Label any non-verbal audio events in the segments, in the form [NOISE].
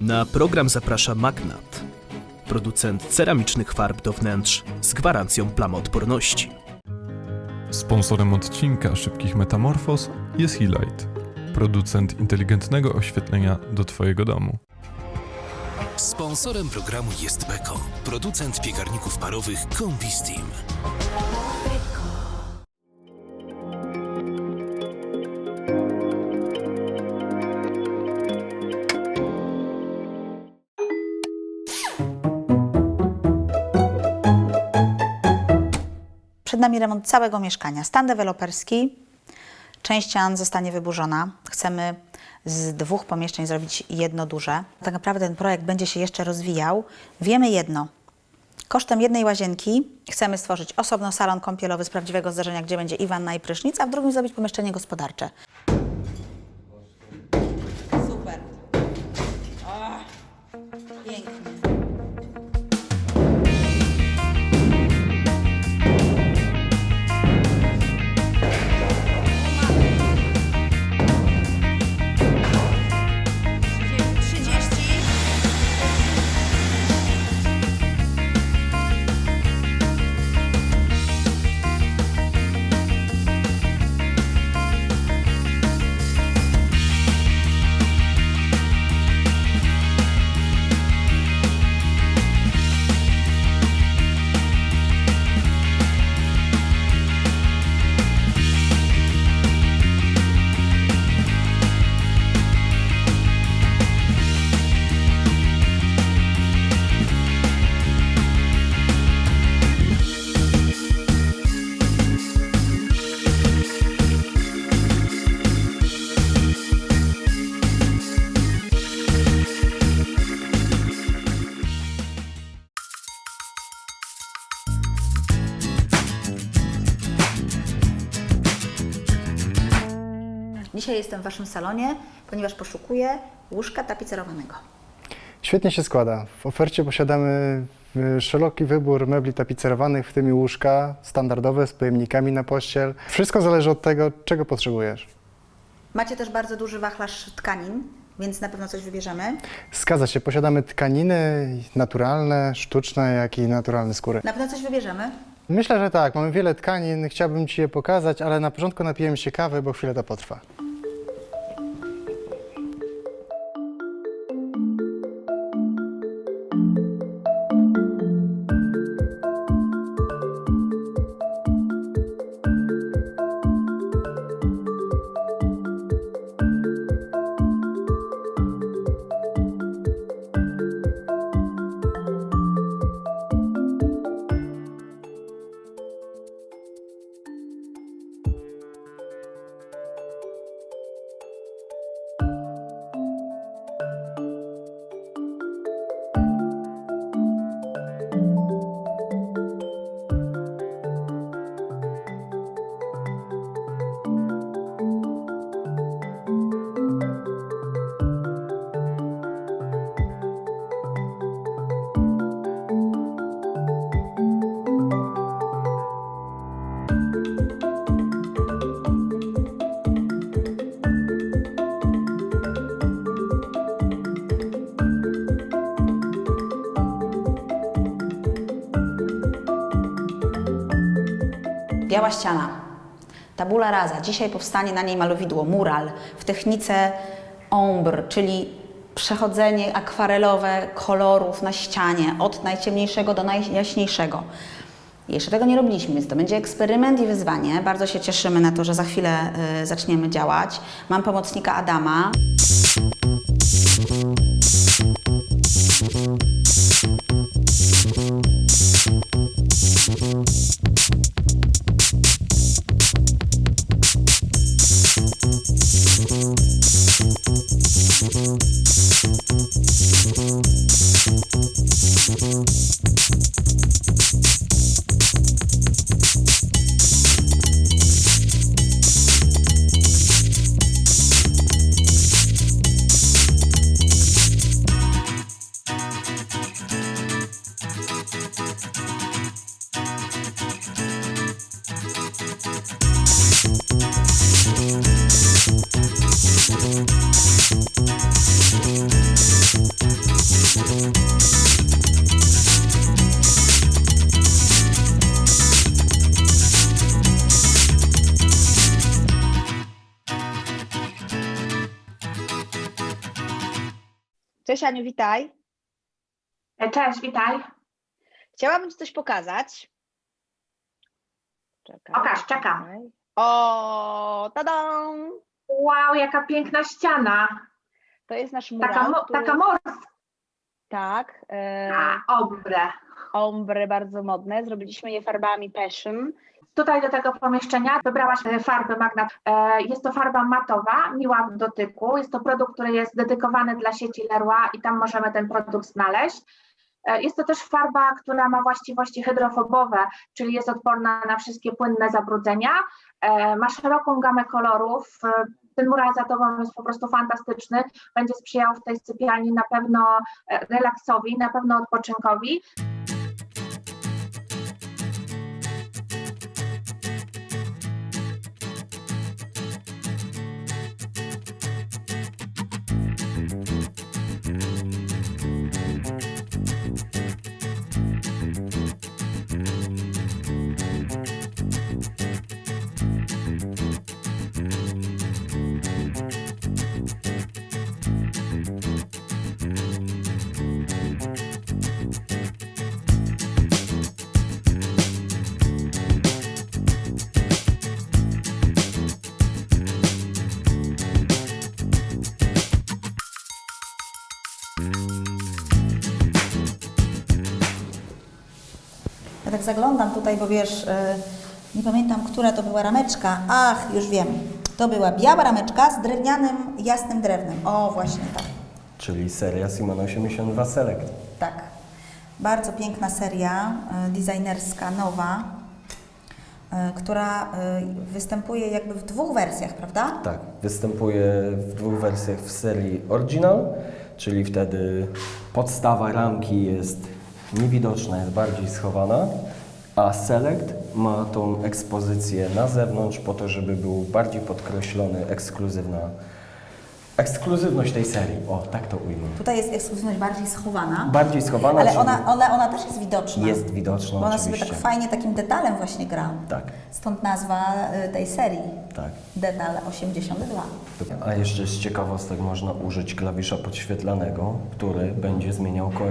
Na program zaprasza Magnat, producent ceramicznych farb do wnętrz z gwarancją plamoodporności. Sponsorem odcinka Szybkich Metamorfoz jest Helight, producent inteligentnego oświetlenia do Twojego domu. Sponsorem programu jest Beko, producent piekarników parowych Combi Steam. Całego mieszkania. Stan deweloperski. Część ścian zostanie wyburzona. Chcemy z dwóch pomieszczeń zrobić jedno duże. Tak naprawdę ten projekt będzie się jeszcze rozwijał. Wiemy jedno. Kosztem jednej łazienki chcemy stworzyć osobno salon kąpielowy z prawdziwego zdarzenia, gdzie będzie i wanna i prysznic, a w drugim zrobić pomieszczenie gospodarcze. Jestem w Waszym salonie, ponieważ poszukuję łóżka tapicerowanego. Świetnie się składa. W ofercie posiadamy y, szeroki wybór mebli tapicerowanych, w tym i łóżka standardowe z pojemnikami na pościel. Wszystko zależy od tego, czego potrzebujesz. Macie też bardzo duży wachlarz tkanin, więc na pewno coś wybierzemy. Zgadza się, posiadamy tkaniny naturalne, sztuczne, jak i naturalne skóry. Na pewno coś wybierzemy. Myślę, że tak, mamy wiele tkanin, chciałbym Ci je pokazać, ale na początku napijemy się kawy, bo chwilę to potrwa. Biała ściana. Tabula rasa. Dzisiaj powstanie na niej malowidło, mural w technice ombre, czyli przechodzenie akwarelowe kolorów na ścianie od najciemniejszego do najjaśniejszego. Jeszcze tego nie robiliśmy, więc to będzie eksperyment i wyzwanie. Bardzo się cieszymy na to, że za chwilę y, zaczniemy działać. Mam pomocnika Adama. Aniu, witaj. E, Cześć, witaj. Chciałabym Ci coś pokazać. Czekaj, Pokaż, czekam. czekaj. O, tadam! Wow, jaka piękna ściana. To jest nasz mural. Taka, mo- który- taka morska, Tak, e, ombre. ombre bardzo modne. Zrobiliśmy je farbami Passion. Tutaj do tego pomieszczenia wybrałaś e, farby Magnat. E, Jest to farba matowa, miła w dotyku. Jest to produkt, który jest dedykowany dla sieci Leroy i tam możemy ten produkt znaleźć. E, Jest to też farba, która ma właściwości hydrofobowe, czyli jest odporna na wszystkie płynne zabrudzenia. Ma szeroką gamę kolorów. Ten mural za tobą jest po prostu fantastyczny. Będzie sprzyjał w tej sypialni na pewno relaksowi, na pewno odpoczynkowi. Ja tak zaglądam tutaj, bo wiesz, y, nie pamiętam, która to była rameczka. Ach, już wiem. To była biała rameczka z drewnianym, jasnym drewnem. O, właśnie tak. Czyli seria Simon 82 Select. Tak. Bardzo piękna seria, y, designerska, nowa, y, która występuje jakby w dwóch wersjach, prawda? Tak, występuje w dwóch wersjach w serii Original, czyli wtedy podstawa ramki jest niewidoczna, jest bardziej schowana, a Select ma tą ekspozycję na zewnątrz po to, żeby był bardziej podkreślony ekskluzywna, ekskluzywność tej serii. O, tak to ujmę. Tutaj jest ekskluzywność bardziej schowana, Bardziej schowana, ale czyli ona, ona, ona też jest widoczna. jest widoczna Bo ona sobie oczywiście. tak fajnie takim detalem właśnie gra. Tak, Stąd nazwa y, tej serii. tak. Detal 82. A jeszcze z ciekawostek można użyć klawisza podświetlanego, który będzie zmieniał ko-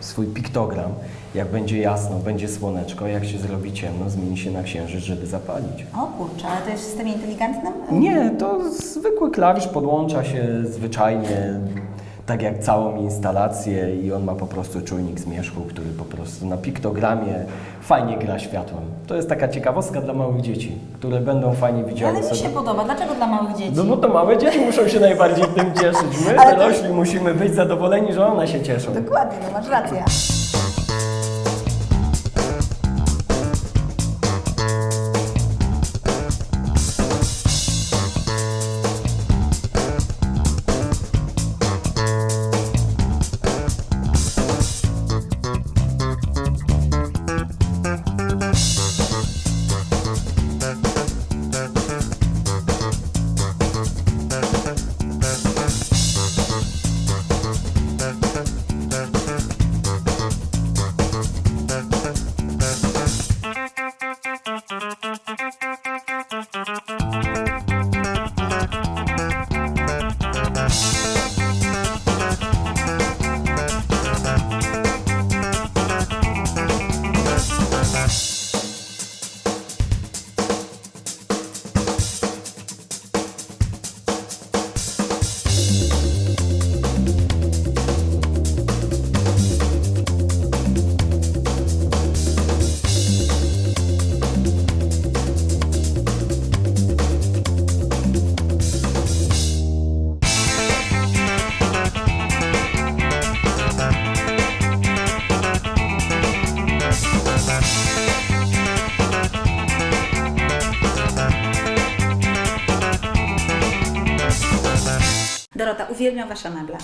swój piktogram. Jak będzie jasno, będzie słoneczko, jak się zrobi ciemno, zmieni się na księżyc, żeby zapalić. O kurczę, ale to jest w systemie inteligentnym? Nie, to zwykły klawisz podłącza się zwyczajnie, tak jak całą instalację i on ma po prostu czujnik zmierzchu, który po prostu na piktogramie fajnie gra światłem. To jest taka ciekawostka dla małych dzieci, które będą fajnie widziały Ale mi sobie. się podoba. Dlaczego dla małych dzieci? No bo to małe dzieci muszą się najbardziej tym cieszyć. My, Ale to- dorośli, musimy być zadowoleni, że one się cieszą. Dokładnie, no masz rację. pierna para llamarla.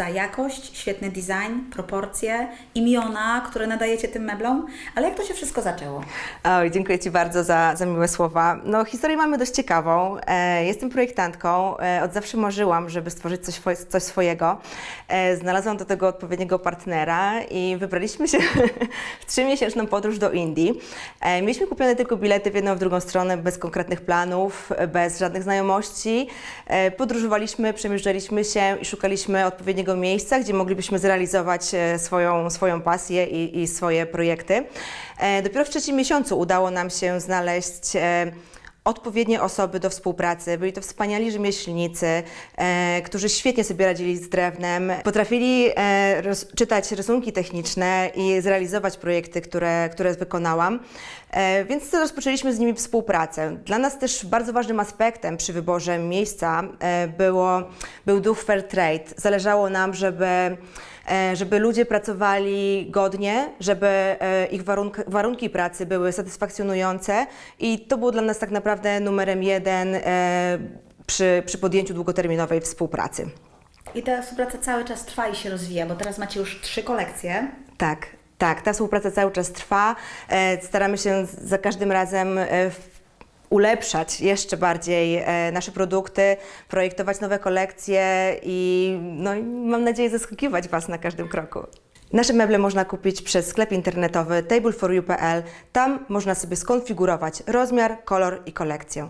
Za jakość, świetny design, proporcje, imiona, które nadajecie tym meblom. Ale jak to się wszystko zaczęło? Oj, dziękuję Ci bardzo za, za miłe słowa. No, historię mamy dość ciekawą. E, jestem projektantką. E, od zawsze marzyłam, żeby stworzyć coś, coś swojego. E, znalazłam do tego odpowiedniego partnera i wybraliśmy się [LAUGHS] w trzymiesięczną podróż do Indii. E, mieliśmy kupione tylko bilety w jedną, w drugą stronę, bez konkretnych planów, bez żadnych znajomości. E, podróżowaliśmy, przemierzaliśmy się i szukaliśmy odpowiedniego odpowiedniego miejsca, gdzie moglibyśmy zrealizować e, swoją, swoją pasję i, i swoje projekty. E, Dopiero w trzecim miesiącu udało nam się znaleźć e, odpowiednie osoby do współpracy. Byli to wspaniali rzemieślnicy, e, którzy świetnie sobie radzili z drewnem, potrafili e, roz, czytać rysunki techniczne i zrealizować projekty, które, które wykonałam. E, więc rozpoczęliśmy z nimi współpracę. Dla nas też bardzo ważnym aspektem przy wyborze miejsca e, było, był duch fair trade. Zależało nam, żeby żeby ludzie pracowali godnie, żeby e, ich warunk warunki pracy były satysfakcjonujące i to było dla nas tak naprawdę numerem jeden e, przy, przy podjęciu długoterminowej współpracy. I ta współpraca cały czas trwa i się rozwija, bo teraz macie już trzy kolekcje. Tak, tak, ta współpraca cały czas trwa. E, Staramy się za każdym razem e, ulepszać jeszcze bardziej e, nasze produkty, projektować nowe kolekcje i, no, mam nadzieję zaskakiwać Was na każdym kroku. Nasze meble można kupić przez sklep internetowy tableforyou.pl. Tam można sobie skonfigurować rozmiar, kolor i kolekcję.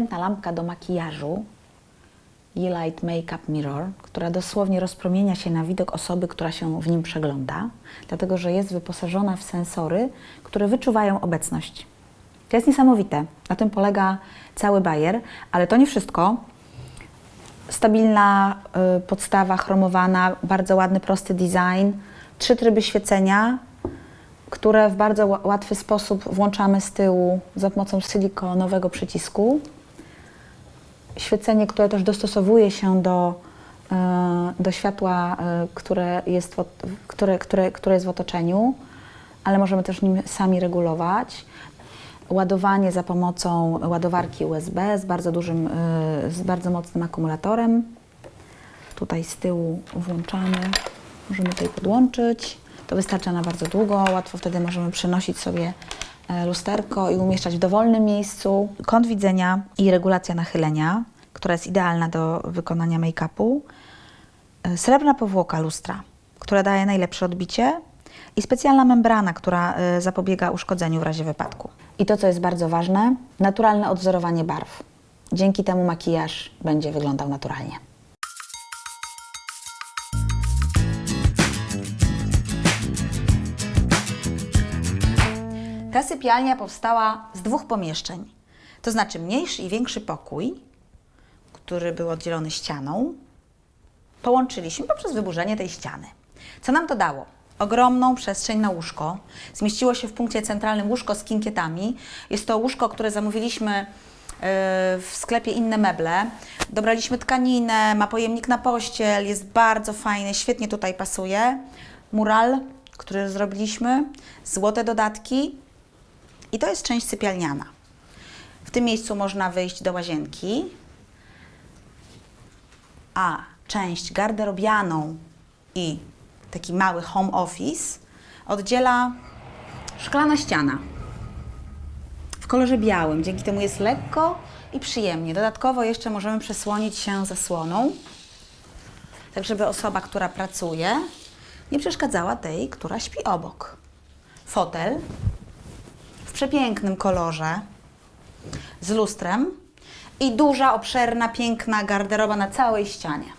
Inteligentna lampka do makijażu Yeelight Makeup Mirror, która dosłownie rozpromienia się na widok osoby, która się w nim przegląda, dlatego że jest wyposażona w sensory, które wyczuwają obecność. To jest niesamowite. Na tym polega cały bajer, ale to nie wszystko. Stabilna y, podstawa chromowana, bardzo ładny, prosty design, trzy tryby świecenia, które w bardzo ła- łatwy sposób włączamy z tyłu za pomocą silikonowego przycisku. Świecenie, które też dostosowuje się do, e, do światła, e, które jest, w, które, które, które jest w otoczeniu, ale możemy też nim sami regulować. Ładowanie za pomocą ładowarki USB z bardzo dużym, e, z bardzo mocnym akumulatorem. Tutaj z tyłu włączamy, możemy tutaj podłączyć. To wystarcza na bardzo długo, łatwo wtedy możemy przenosić sobie lusterko i umieszczać w dowolnym miejscu. Kąt widzenia i regulacja nachylenia, która jest idealna do wykonania make-upu. E, Srebrna powłoka lustra, która daje najlepsze odbicie i specjalna membrana, która e, zapobiega uszkodzeniu w razie wypadku. I to, co jest bardzo ważne, naturalne odwzorowanie barw. Dzięki temu makijaż będzie wyglądał naturalnie. Ta sypialnia powstała z dwóch pomieszczeń. To znaczy mniejszy i większy pokój, który był oddzielony ścianą, połączyliśmy poprzez wyburzenie tej ściany. Co nam to dało? Ogromną przestrzeń na łóżko. Zmieściło się w punkcie centralnym łóżko z kinkietami. Jest to łóżko, które zamówiliśmy yy, w sklepie Inne Meble. Dobraliśmy tkaninę, ma pojemnik na pościel, jest bardzo fajny, świetnie tutaj pasuje. Mural, który zrobiliśmy, złote dodatki i to jest część sypialniana. W tym miejscu można wyjść do łazienki, a część garderobianą i taki mały home office oddziela szklana ściana w kolorze białym. Dzięki temu jest lekko i przyjemnie. Dodatkowo jeszcze możemy przesłonić się zasłoną, tak żeby osoba, która pracuje, nie przeszkadzała tej, która śpi obok. Fotel przepięknym kolorze z lustrem i duża, obszerna, piękna garderoba na całej ścianie.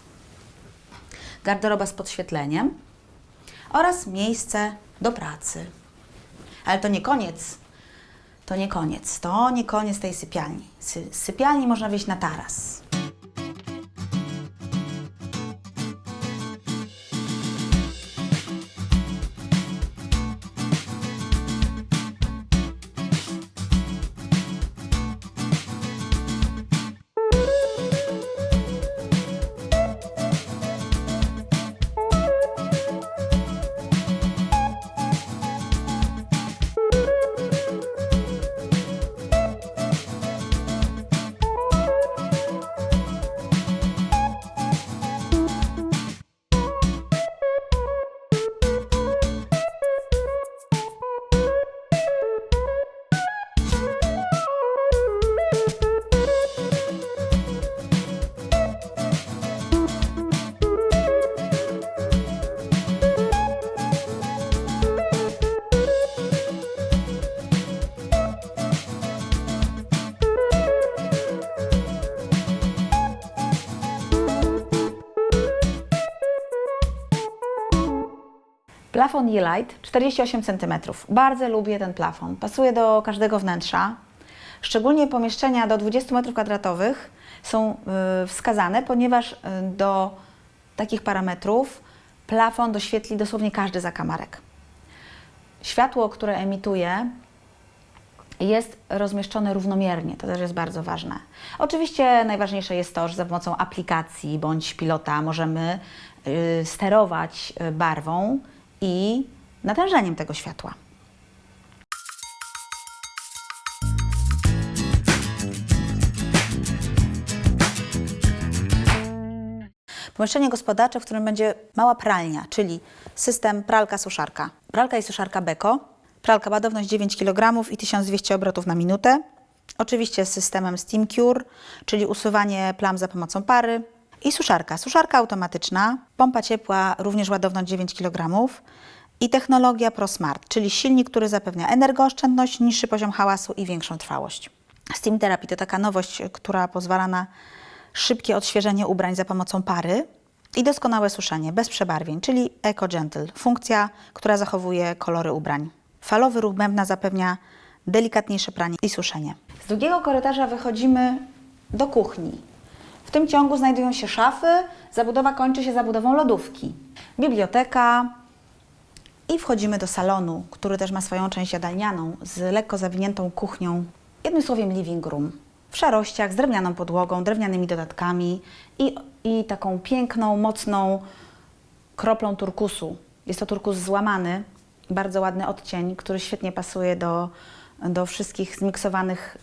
Garderoba z podświetleniem oraz miejsce do pracy. Ale to nie koniec. to nie koniec. To nie koniec tej sypialni. Sypialni można wyjść na taras. Plafon Yeelight 48 cm. Bardzo lubię ten plafon. Pasuje do każdego wnętrza. Szczególnie pomieszczenia do 20 m2 są y, wskazane, ponieważ y, do takich parametrów plafon doświetli dosłownie każdy zakamarek. Światło, które emituje, jest rozmieszczone równomiernie, to też jest bardzo ważne. Oczywiście najważniejsze jest to, że za pomocą aplikacji bądź pilota możemy y, sterować barwą i natężeniem tego światła. Pomieszczenie gospodarcze, w którym będzie mała pralnia, czyli system pralka-suszarka. Pralka i suszarka Beko. Pralka ładowność 9 kg i 1200 obrotów na minutę. Oczywiście z systemem Steam Cure, czyli usuwanie plam za pomocą pary. I suszarka. Suszarka automatyczna, pompa ciepła, również ładowność 9 kg. I technologia ProSmart, czyli silnik, który zapewnia energooszczędność, niższy poziom hałasu i większą trwałość. Steam Therapy to taka nowość, która pozwala na szybkie odświeżenie ubrań za pomocą pary i doskonałe suszenie bez przebarwień, czyli Eco Gentle, funkcja, która zachowuje kolory ubrań. Falowy ruch bębna zapewnia delikatniejsze pranie i suszenie. Z drugiego korytarza wychodzimy do kuchni. W tym ciągu znajdują się szafy, zabudowa kończy się zabudową lodówki, biblioteka i wchodzimy do salonu, który też ma swoją część jadalnianą z lekko zawiniętą kuchnią, jednym słowem living room. W szarościach, z drewnianą podłogą, drewnianymi dodatkami i, i taką piękną, mocną kroplą turkusu. Jest to turkus złamany, bardzo ładny odcień, który świetnie pasuje do, do wszystkich zmiksowanych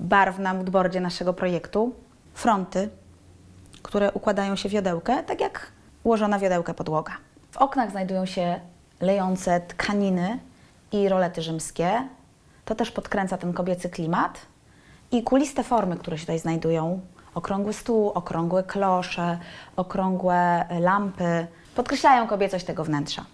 barw na moodboardzie naszego projektu. Fronty, które układają się w jodełkę, tak jak ułożona w podłoga. W oknach znajdują się lejące tkaniny i rolety rzymskie. To też podkręca ten kobiecy klimat. I kuliste formy, które się tutaj znajdują. Okrągły stół, okrągłe klosze, okrągłe lampy. Podkreślają kobiecość tego wnętrza.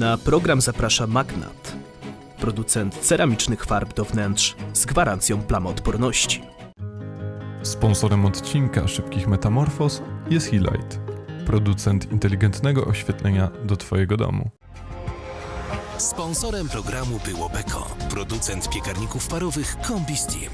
Na program zaprasza Magnat, producent ceramicznych farb do wnętrz z gwarancją plamoodporności. Sponsorem odcinka Szybkich Metamorfoz jest Helight, producent inteligentnego oświetlenia do Twojego domu. Sponsorem programu było Beko, producent piekarników parowych Combi Steam.